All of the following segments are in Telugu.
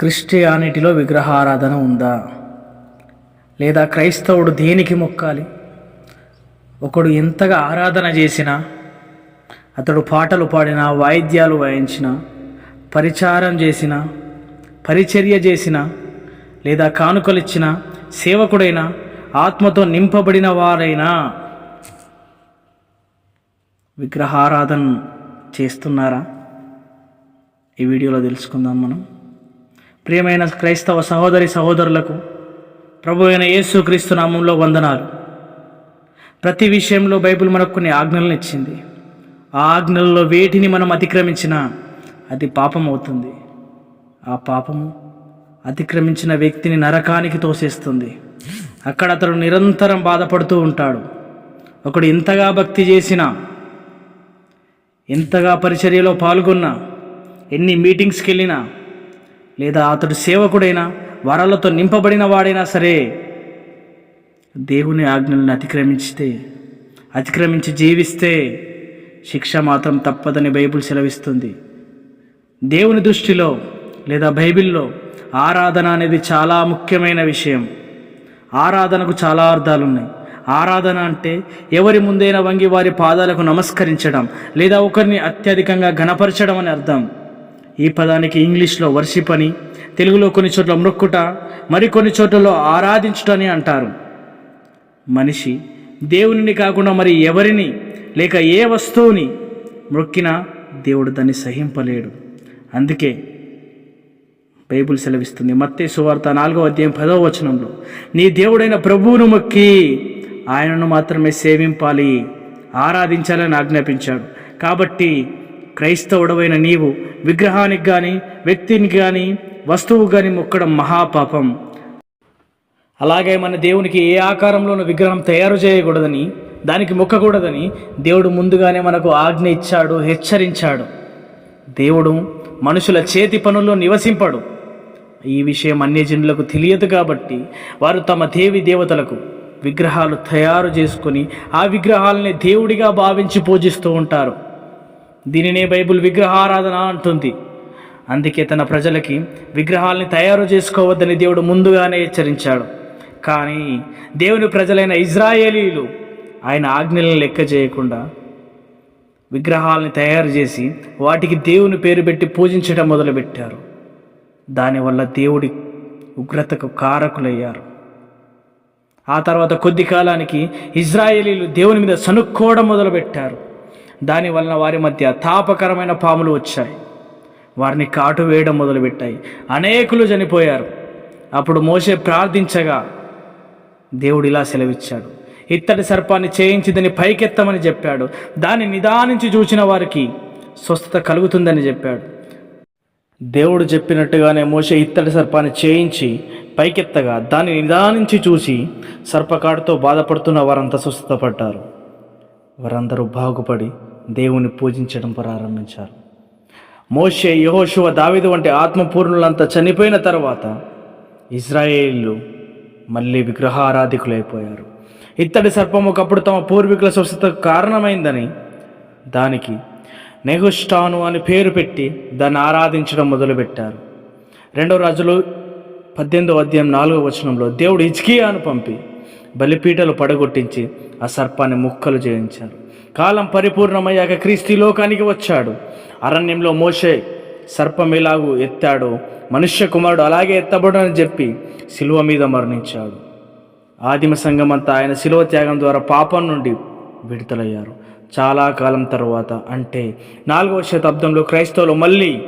క్రిస్టియానిటీలో విగ్రహారాధన ఉందా? లేదా క్రైస్తవుడు దేనికి మొక్కాలి? ఒకడు ఎంతగా ఆరాధన చేసినా అతడు పాటలు పాడినా వాయిద్యాలు వాయించినా పరిచారం చేసిన పరిచర్య చేసిన లేదా కానుకలిచ్చిన సేవకుడైనా ఆత్మతో నింపబడిన వారైనా విగ్రహారాధన చేస్తున్నారా? ఈ వీడియోలో తెలుసుకుందాం మనం. ప్రియమైన క్రైస్తవ సహోదరి సహోదరులకు ప్రభు అయిన యేసు క్రీస్తు నామంలో వందనాలు. ప్రతి విషయంలో బైబిల్ మనకు కొన్ని ఆజ్ఞలను ఇచ్చింది. ఆ ఆజ్ఞలలో వేటిని మనం అతిక్రమించినా అది పాపం అవుతుంది. ఆ పాపము అతిక్రమించిన వ్యక్తిని నరకానికి తోసేస్తుంది. అక్కడ అతడు నిరంతరం బాధపడుతూ ఉంటాడు. ఒకడు ఎంతగా భక్తి చేసినా ఎంతగా పరిచర్యలో పాల్గొన్నా ఎన్ని మీటింగ్స్కి వెళ్ళినా లేదా అతడు సేవకుడైనా వరాలతో నింపబడిన వాడైనా సరే దేవుని ఆజ్ఞలను అతిక్రమించితే అతిక్రమించి జీవిస్తే శిక్ష మాత్రం తప్పదని బైబిల్ సెలవిస్తుంది. దేవుని దృష్టిలో లేదా బైబిల్లో ఆరాధన అనేది చాలా ముఖ్యమైన విషయం. ఆరాధనకు చాలా అర్థాలు ఉన్నాయి ఆరాధన అంటే ఎవరి ముందైనా వంగి వారి పాదాలకు నమస్కరించడం లేదా ఒకరిని అత్యధికంగా ఘనపరచడం అని అర్థం. ఈ పదానికి ఇంగ్లీష్లో వర్షిప్ అని తెలుగులో కొన్ని చోట్ల మృక్కుట మరికొన్ని చోట్లలో ఆరాధించుట అని అంటారు. మనిషి దేవునిని కాకుండా మరి ఎవరిని లేక ఏ వస్తువుని మొక్కినా దేవుడు దాన్ని సహింపలేడు. అందుకే బైబుల్ సెలవిస్తుంది. మత్తే సువార్త నాలుగో అధ్యాయం పదవ వచనంలో నీ దేవుడైన ప్రభువును మొక్కి ఆయనను మాత్రమే సేవింపాలి ఆరాధించాలని ఆజ్ఞాపించాడు. కాబట్టి క్రైస్తవుడవైన నీవు విగ్రహానికి కానీ వ్యక్తిని కానీ వస్తువు కానీ మొక్కడం మహాపాపం. అలాగే మన దేవునికి ఏ ఆకారంలోనూ విగ్రహం తయారు చేయకూడదని దానికి మొక్కకూడదని దేవుడు ముందుగానే మనకు ఆజ్ఞ ఇచ్చాడు హెచ్చరించాడు. దేవుడు మనుషుల చేతి పనుల్లో నివసింపడు. ఈ విషయం అన్యజనులకు తెలియదు కాబట్టి వారు తమ దేవి దేవతలకు విగ్రహాలు తయారు చేసుకొని ఆ విగ్రహాలని దేవుడిగా భావించి పూజిస్తూ ఉంటారు. దీనినే బైబిల్ విగ్రహారాధన అంటుంది. అందుకే తన ప్రజలకి విగ్రహాలని తయారు చేసుకోవద్దని దేవుడు ముందుగానే హెచ్చరించాడు. కానీ దేవుని ప్రజలైన ఇజ్రాయేలీలు ఆయన ఆజ్ఞలను లెక్క చేయకుండా విగ్రహాలని తయారు చేసి వాటికి దేవుని పేరు పెట్టి పూజించడం మొదలుపెట్టారు. దానివల్ల దేవుడి ఉగ్రతకు కారకులయ్యారు. ఆ తర్వాత కొద్ది కాలానికి ఇజ్రాయేలీలు దేవుని మీద సనుక్కోవడం మొదలుపెట్టారు. దానివలన వారి మధ్య తాపకరమైన పాములు వచ్చాయి. వారిని కాటు వేయడం మొదలుపెట్టాయి. అనేకులు చనిపోయారు. అప్పుడు మోసే ప్రార్థించగా దేవుడు ఇలా సెలవిచ్చాడు. ఇత్తడి సర్పాన్ని చేయించిదని పైకెత్తమని చెప్పాడు. దాన్ని నిదానించి చూసిన వారికి స్వస్థత కలుగుతుందని చెప్పాడు. దేవుడు చెప్పినట్టుగానే మోసే ఇత్తడి సర్పాన్ని చేయించి పైకెత్తగా దాన్ని నిదానించి చూసి సర్పకాడుతో బాధపడుతున్న వారంతా స్వస్థపడ్డారు. వారందరూ బాగుపడి దేవుని పూజించడం ప్రారంభించారు. మోషే యహోశువ దావిదు వంటి ఆత్మపూర్ణులంతా చనిపోయిన తర్వాత ఇజ్రాయేళ్ళు మళ్ళీ విగ్రహారాధికులైపోయారు ఇత్తడి సర్పం ఒకప్పుడు తమ పూర్వీకుల స్వస్థతకు కారణమైందని దానికి నెహుష్టాను అని పేరు పెట్టి దాన్ని ఆరాధించడం మొదలుపెట్టారు. రెండో రాజులు పద్దెనిమిదో అధ్యాయం నాలుగో వచనంలో దేవుడు ఇజ్కియాను పంపి బలిపీటలు పడగొట్టించి ఆ సర్పాన్ని ముక్కలు చేయించారు. కాలం పరిపూర్ణమయ్యాక క్రీస్తు లోకానికి వచ్చాడు. అరణ్యంలో మోషే సర్పం ఎలాగూ ఎత్తాడో మనుష్య కుమారుడు అలాగే ఎత్తబడని చెప్పి శిలువ మీద మరణించాడు. ఆదిమ సంఘమంతా ఆయన శిలువ త్యాగం ద్వారా పాపం నుండి విడుదలయ్యారు. చాలా కాలం తర్వాత అంటే నాలుగవ శతాబ్దంలో క్రైస్తవులు మళ్ళీ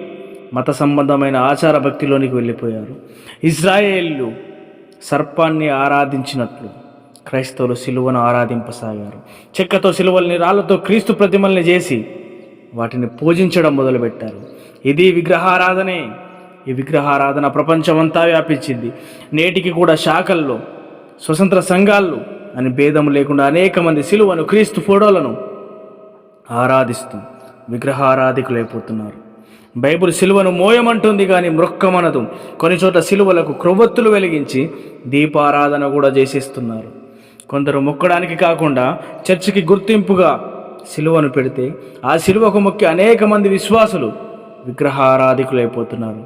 మత సంబంధమైన ఆచార భక్తిలోనికి వెళ్ళిపోయారు. ఇజ్రాయేళ్ళు సర్పాన్ని ఆరాధించినట్లు క్రైస్తవులు సిలువను ఆరాధింపసాగారు. చెక్కతో సిలువల్ని రాళ్ళతో క్రీస్తు ప్రతిమల్ని చేసి వాటిని పూజించడం మొదలుపెట్టారు. ఇది విగ్రహారాధనే. ఈ విగ్రహారాధన ప్రపంచమంతా వ్యాపించింది. నేటికి కూడా శాఖల్లో స్వతంత్ర సంఘాల్లో అని భేదం లేకుండా అనేక మంది సిలువను క్రీస్తు ఫోటోలను ఆరాధిస్తూ విగ్రహారాధికులైపోతున్నారు బైబిల్ సిలువను మోయమంటుంది కానీ మృక్కమనదు. కొన్ని చోట్ల సిలువలకు క్రొవ్వొత్తులు వెలిగించి దీపారాధన కూడా చేసేస్తున్నారు. కొందరు మొక్కడానికి కాకుండా చర్చికి గుర్తింపుగా సిలువను పెడితే ఆ సిలువకు మొక్కి అనేక మంది విశ్వాసులు విగ్రహారాధికులైపోతున్నారు.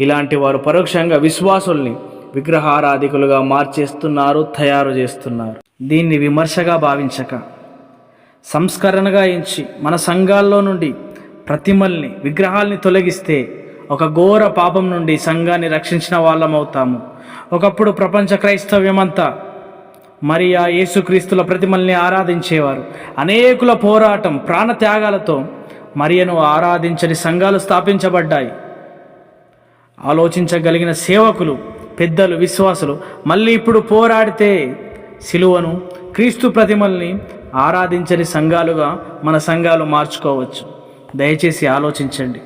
ఇలాంటి వారు పరోక్షంగా విశ్వాసుల్ని విగ్రహారాధికులుగా మార్చేస్తున్నారు తయారు చేస్తున్నారు. దీన్ని విమర్శగా భావించక సంస్కరణగా ఎంచి మన సంఘాల్లో నుండి ప్రతిమల్ని విగ్రహాల్ని తొలగిస్తే ఒక ఘోర పాపం నుండి సంఘాన్ని రక్షించిన వాళ్ళం అవుతాము ఒకప్పుడు ప్రపంచ క్రైస్తవ్యమంతా మరియా యేసుక్రీస్తుల ప్రతిమల్ని ఆరాధించేవారు. అనేకుల పోరాటం ప్రాణత్యాగాలతో మరియను ఆరాధించని సంఘాలు స్థాపించబడ్డాయి. ఆలోచించగలిగిన సేవకులు పెద్దలు విశ్వాసులు మళ్ళీ ఇప్పుడు పోరాడితే సిలువను క్రీస్తు ప్రతిమల్ని ఆరాధించని సంఘాలుగా మన సంఘాలు మార్చుకోవచ్చు. దయచేసి ఆలోచించండి.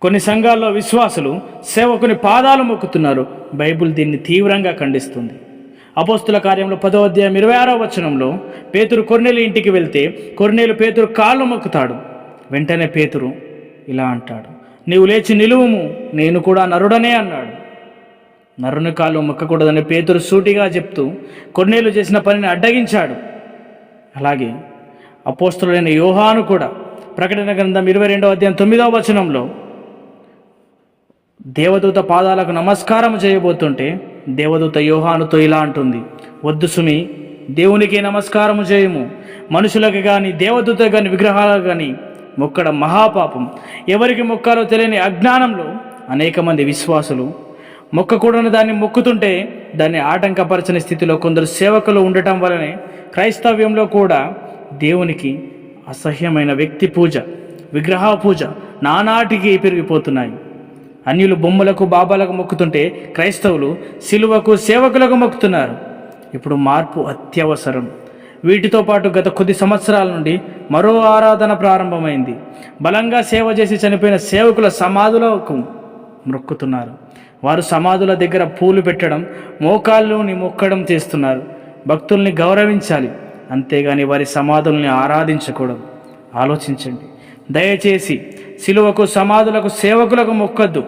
కొన్ని సంఘాల్లో విశ్వాసులు సేవకుని పాదాలు మొక్కుతున్నారు. బైబిల్ దీన్ని తీవ్రంగా ఖండిస్తుంది. అపోస్తుల కార్యంలో పదో అధ్యాయం ఇరవై ఆరో వచనంలో పేతురు కొర్నేలు ఇంటికి వెళ్తే కొర్నేలు పేతురు కాళ్ళు మొక్కుతాడు. వెంటనే పేతురు ఇలా అంటాడు నీవు లేచి నిలువుము నేను కూడా నరుడనే అన్నాడు. నరుని కాళ్ళు మొక్కకూడదని పేతురు సూటిగా చెప్తూ కొన్నేలు చేసిన పనిని అడ్డగించాడు. అలాగే అపోస్తులైన యోహాను కూడా ప్రకటన గ్రంథం ఇరవై రెండవ అధ్యాయం తొమ్మిదవ వచనంలో దేవదూత పాదాలకు నమస్కారం చేయబోతుంటే దేవదూత యోహానుతో ఇలా అంటుంది వద్దు సుమి దేవునికి నమస్కారము చేయము. మనుషులకు కానీ దేవదూత కానీ విగ్రహాలకు కానీ మొక్కడం మహాపాపం. ఎవరికి మొక్కాలో తెలియని అజ్ఞానంలో అనేక మంది విశ్వాసులు మొక్కకూడని దాన్ని మొక్కుతుంటే దాన్ని ఆటంకపరచని స్థితిలో కొందరు సేవకులు ఉండటం వలనే క్రైస్తవ్యంలో కూడా దేవునికి అసహ్యమైన వ్యక్తి పూజ విగ్రహ పూజ నానాటికి పెరిగిపోతున్నాయి. అన్యులు బొమ్మలకు బాబాలకు మొక్కుతుంటే క్రైస్తవులు సిలువకు సేవకులకు మొక్కుతున్నారు. ఇప్పుడు మార్పు అత్యవసరం. వీటితో పాటు గత కొద్ది సంవత్సరాల నుండి మరో ఆరాధన ప్రారంభమైంది. బలంగా సేవ చేసి చనిపోయిన సేవకుల సమాధులకు మొక్కుతున్నారు. వారు సమాధుల దగ్గర పూలు పెట్టడం మోకాళ్ళుని మొక్కడం చేస్తున్నారు. భక్తుల్ని గౌరవించాలి. అంతేగాని వారి సమాధుల్ని ఆరాధించకూడదు. ఆలోచించండి. దయచేసి సిలువకు సమాధులకు సేవకులకు మొక్కద్దు.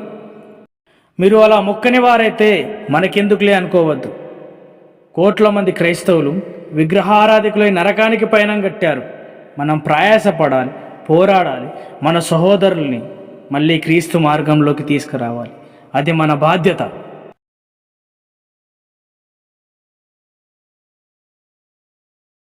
మీరు అలా మొక్కని వారైతే మనకెందుకులే అనుకోవద్దు. కోట్ల మంది క్రైస్తవులు విగ్రహారాధికులై నరకానికి పయనం కట్టారు. మనం ప్రయాసపడాలి పోరాడాలి మన సహోదరుల్ని మళ్ళీ క్రీస్తు మార్గంలోకి తీసుకురావాలి. అది మన బాధ్యత.